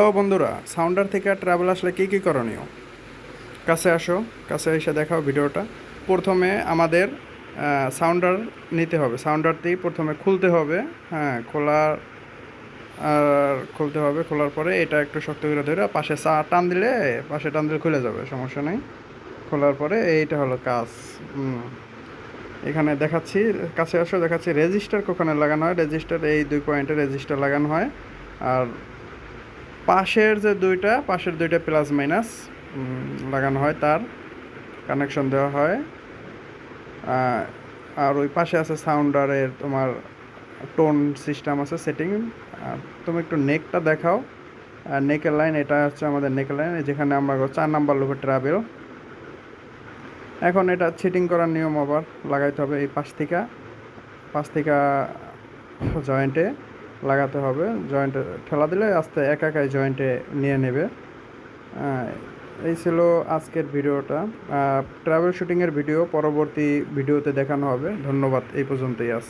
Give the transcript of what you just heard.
Hello বন্ধুরা sounder থেকে travel আসলে কী কী করণীয়? কাছে আসো, কাছে এসে দেখাও ভিডিওটা। প্রথমে আমাদের সাউন্ডার নিতে হবে। সাউন্ডারটি প্রথমে খুলতে হবে হ্যাঁ খোলার, আর খুলতে হবে। খোলার পরে এটা একটু শক্ত করে ধরে পাশে চা টান দিলে পাশে টান দিলে খুলে যাবে, সমস্যা নেই। খোলার পরে এইটা হলো কাজ। এখানে দেখাচ্ছি, কাছে আসো, দেখাচ্ছি। রেজিস্টার ওখানে লাগানো হয়? রেজিস্টার এই দুই পয়েন্টে রেজিস্টার লাগানো হয়। আর পাশের যে দুইটা, পাশের দুইটা প্লাস মাইনাস লাগানো হয় তার কানেকশন দেওয়া হয়। আর ওই পাশে আছে সাউন্ডারের তোমার টোন সিস্টেম আছে সেটিং তুমি একটু নেকটা দেখাও। আর নেকের লাইন এটা হচ্ছে আমাদের নেকের লাইন যেখানে আমরা চার নাম্বার লোকের ট্রাভেল এখন এটা সেটিং করার নিয়ম আবার লাগাইতে হবে এই পাশ থেকে থেকে জয়েন্টে লাগাতে হবে। জয়েন্টে ঠেলা দিলে আস্তে একা একাই জয়েন্টে নিয়ে নেবে। এই ছিল আজকের ভিডিওটা। ট্রাভেল শুটিংয়ের ভিডিও পরবর্তী ভিডিওতে দেখানো হবে। ধন্যবাদ, এই পর্যন্তই আস!